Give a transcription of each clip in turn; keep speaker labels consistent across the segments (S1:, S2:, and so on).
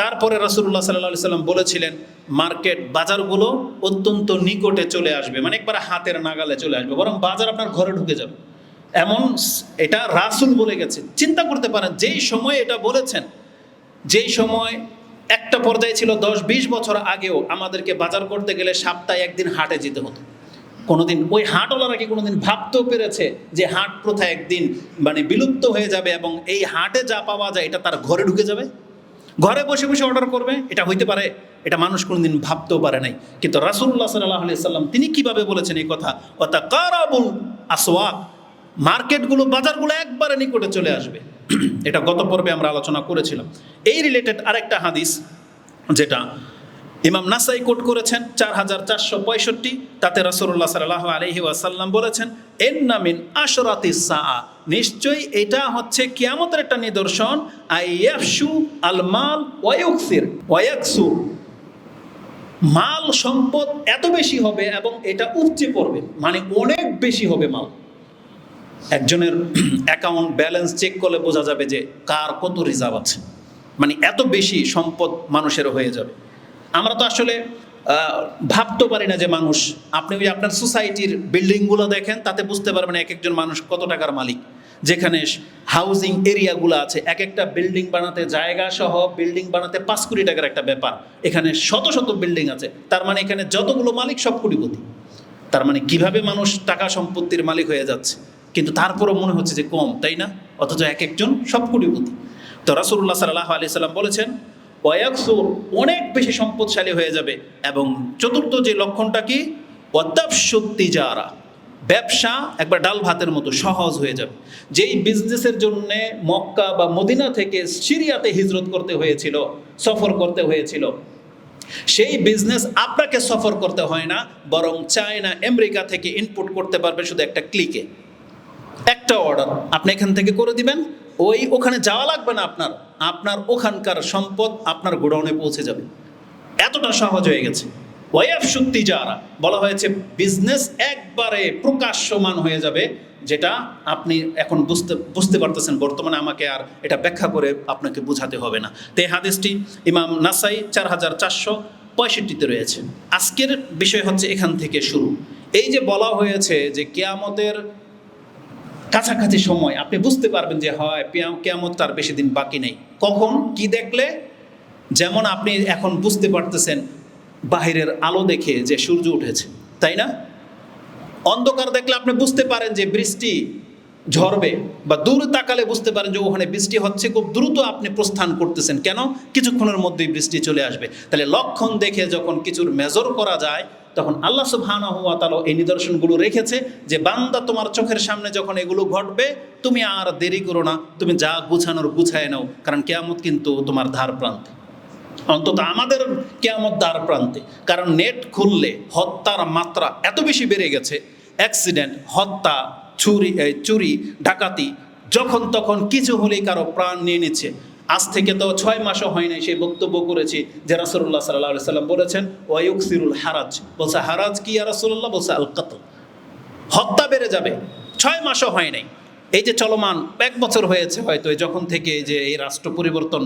S1: তারপরে রাসুল্লাহ সাল্লাহ সাল্লাম বলেছিলেন, মার্কেট বাজারগুলো অত্যন্ত নিকটে চলে আসবে। মানে একবার হাতের নাগালে চলে আসবে। বরং বাজার আপনার ঘরে ঢুকে যাবে। এমন এটা রাসুল বলে গেছে। চিন্তা করতে পারেন, যেই সময় এটা বলেছেন, যেই সময় একটা পর্যায়ে ছিল দশ বিশ বছর আগেও আমাদেরকে বাজার করতে গেলে সপ্তাহে একদিন হাটে যেতে হতো। কোনোদিন ওই হাটওয়ালারা কি কোনোদিন ভাবতেও পেরেছে যে হাট প্রথা একদিন মানে বিলুপ্ত হয়ে যাবে এবং এই হাটে যা পাওয়া যায় এটা তার ঘরে ঢুকে যাবে? ঘরে বসে বসে অর্ডার করবে, এটা হইতে পারে, এটা মানুষ কোনোদিন ভাবতেও পারে নাই। কিন্তু রাসুল্লাহ সাল্লাহ সাল্লাম, তিনি কীভাবে বলেছেন এই কথা? অর্থাৎ কারাবুল আসওয়াক, মার্কেটগুলো, বাজারগুলো একবারে নিকটে চলে আসবে। এটা গত পর্বে আমরা আলোচনা করেছিলাম। এই রিলেটেড আরেকটা হাদিস, যেটা ইমাম নাসাই কোট করেছেন চার হাজার চারশো পঁয়ষট্টি, তাতে রাসুল্লাহ সাল্লাহ আলহি ওয়াসাল্লাম বলেছেন এন্নামিন আশরাতি সা নিশ্চয়ই এটা হচ্ছে কিয়ামতের একটা নিদর্শন আইয়াফসু আল মাল ওয়ায়ুকসির ওয়ায়াকসু মাল সম্পদ এত বেশি হবে এবং এটা উপচে পড়বে মানে অনেক বেশি হবে মাল। একজনের অ্যাকাউন্ট ব্যালেন্স চেক করলে বোঝা যাবে যে কার কত রিজার্ভ আছে মানে এত বেশি সম্পদ মানুষের হয়ে যাবে। আমরা তো আসলে ভাবতে পারি না যে মানুষ, আপনি ওই আপনার সোসাইটির বিল্ডিংগুলো দেখেন, তাতে বুঝতে পারবেন এক একজন মানুষ কত টাকার মালিক। যেখানে হাউজিং এরিয়াগুলো আছে, এক একটা বিল্ডিং বানাতে জায়গা সহ বিল্ডিং বানাতে পাঁচ কোটি টাকার একটা ব্যাপার। এখানে শত শত বিল্ডিং আছে, তার মানে এখানে যতগুলো মালিক সব কোটিপতি। তার মানে কীভাবে মানুষ টাকা সম্পত্তির মালিক হয়ে যাচ্ছে? কিন্তু তারপরও মনে হচ্ছে যে কম, তাই না? অথচ এক একজন সব কোটিপতি। তো রাসুল্লাহ সাল্লাহ আলি সাল্লাম বলেছেন ওয়াকসুর অনেক বেশি সম্পদশালী হয়ে যাবে এবং চতুর্থ যে লক্ষণটা কি? অত্যাবসত্যি যারা ব্যবসা একবার ডাল ভাতের মতো সহজ হয়ে যাবে। যেই বিজনেসের জন্যে মক্কা বা মদিনা থেকে সিরিয়াতে হিজরত করতে হয়েছিল, সফর করতে হয়েছিল, সেই বিজনেস আপনাকে সফর করতে হয় না, বরং চায়না, আমেরিকা থেকে ইনপুট করতে পারবে শুধু একটা ক্লিকে একটা অর্ডার আপনি এখান থেকে করে দিবেন ওই ওখানে যাওয়া লাগবে না আপনার। আপনার ওখানকার সম্পদ আপনার গোডাউনে পৌঁছে যাবে। এতটা সহজ হয়ে গেছে। ওয়াইফ সত্যি যারা, বলা হয়েছে বিজনেস একবারে প্রকাশ্যমান হয়ে যাবে, যেটা আপনি এখন বুঝতে বুঝতে পারতেছেন, বর্তমানে আমাকে আর এটা ব্যাখ্যা করে আপনাকে বোঝাতে হবে না। তে হাদিসটি ইমাম নাসাই চার হাজার চারশো পঁয়ষট্টিতে রয়েছে। আজকের বিষয় হচ্ছে এখান থেকে শুরু। এই যে বলা হয়েছে যে কেয়ামতের কাছাকাছি সময়, আপনি বুঝতে পারবেন যে হয় কেয়ামত তার বেশি দিন বাকি নেই। কখন? কি দেখলে? যেমন আপনি এখন বুঝতে পারতেছেন, বাহিরের আলো দেখে যে সূর্য উঠেছে, তাই না? অন্ধকার দেখলে আপনি বুঝতে পারেন যে বৃষ্টি ঝরবে, বা দূর তাকালে বুঝতে পারেন যে ওখানে বৃষ্টি হচ্ছে, খুব দ্রুত আপনি প্রস্থান করতেছেন। কেন? কিছুক্ষণের মধ্যেই বৃষ্টি চলে আসবে। তাহলে লক্ষণ দেখে যখন কিছুর মেজর করা যায় তখন আল্লাহ সুবহানাহু ওয়া তাআলা এই নিদর্শনগুলো রেখেছে যে বান্দা তোমার চোখের সামনে যখন এগুলো ঘটবে, তুমি আর দেরি করো না, তুমি যা গুছানোর গুছায় নাও, কারণ কেয়ামত কিন্তু তোমার ধার প্রান্তে অন্তত আমাদের কেয়ামত দ্বার প্রান্তে কারণ নেট খুললে হত্যার মাত্রা এত বেশি বেড়ে গেছে, অ্যাক্সিডেন্ট, হত্যা, চুরি চুরি, ডাকাতি, যখন তখন কিছু হলেই কারও প্রাণ নিয়ে নিচ্ছে। আজ থেকে তো ছয় মাসও হয় নাই সেই বক্তব্য করেছি যে রাসুল্লাহ সাল্লাহ সাল্লাম বলেছেন ওয়াইউকসিরুল হারাজ। বলছে, হারাজ কি আর রাসুল্লাহ বলছে আল কাতল হত্যা বেড়ে যাবে। ছয় মাসও হয় নাই। এই যে চলমান এক বছর হয়েছে হয়তো যখন থেকে যে এই রাষ্ট্র পরিবর্তন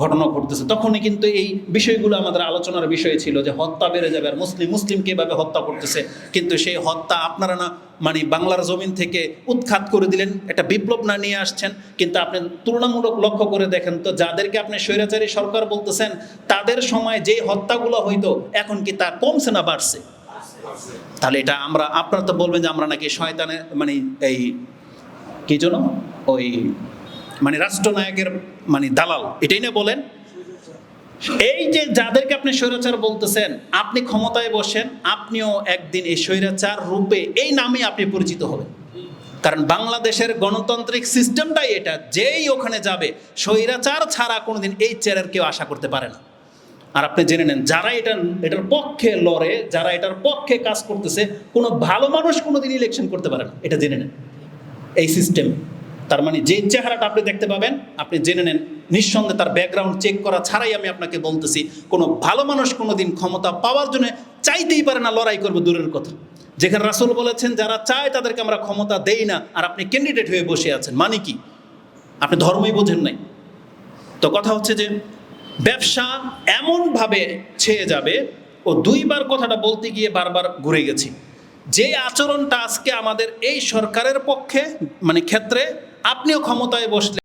S1: ঘটনা ঘটতেছে, তখনই কিন্তু এই বিষয়গুলো আমাদের আলোচনার বিষয় ছিল যে হত্যা বেড়ে যাবে আর মুসলিম মুসলিমকে এভাবে হত্যা করতেছে। কিন্তু সেই হত্যা আপনারা না মানে বাংলার জমিন থেকে উৎখাত করে দিলেন, একটা বিপ্লব না নিয়ে আসছেন। কিন্তু আপনি তুলনামূলক লক্ষ্য করে দেখেন তো, যাদেরকে আপনি স্বৈরাচারী সরকার বলতেছেন, তাদের সময় যে হত্যাগুলো হইতো, এখন কি তা কমছে না বাড়ছে? তাহলে এটা আমরা, আপনারা তো বলবেন যে আমরা নাকি শয়তানের মানে এই কি জন্য? ওই মানে রাষ্ট্রনায়কের মানে দালাল, এটাই না বলেন? এই যে যাদেরকে আপনি স্বৈরাচার বলতেছেন, আপনি ক্ষমতায় বসেন, আপনিও একদিন এই স্বৈরাচার রূপে এই নামে আপনি পরিচিত হবেন। কারণ বাংলাদেশের গণতান্ত্রিক সিস্টেমটাই এটা, যেই ওখানে যাবে, স্বৈরাচার ছাড়া কোনোদিন এই চেয়ারের কেউ আশা করতে পারে না। আর আপনি জেনে নেন, যারা এটা, এটার পক্ষে লড়ে, যারা এটার পক্ষে কাজ করতেছে, কোনো ভালো মানুষ কোনোদিন ইলেকশন করতে পারে না, এটা জেনে নেন। এই সিস্টেম তার মানে যে চেহারাটা আপনি দেখতে পাবেন, আপনি জেনে নেন, নিঃসন্দেহে তার ব্যাকগ্রাউন্ড চেক করা ছাড়াই আমি আপনাকে বলতেছি, কোনো ভালো মানুষ কোনোদিন ক্ষমতা পাওয়ার জন্য চাইতেই পারে না লড়াই করবে দূরের কথা। যেখানে রাসুল বলেছেন, যারা চায় তাদেরকে আমরা ক্ষমতা দেই না, আর আপনি ক্যান্ডিডেট হয়ে বসে আছেন মানে কি? আপনি ধর্মই বোঝেন নাই। তো কথা হচ্ছে যে, ব্যবসা এমনভাবে ছেয়ে যাবে, ও দুইবার কথাটা বলতে গিয়ে বারবার ঘুরে গেছি। যে আচরণটা আজকে আমাদের এই সরকারের পক্ষে মানে ক্ষেত্রে আপনিও ক্ষমতায় বসলে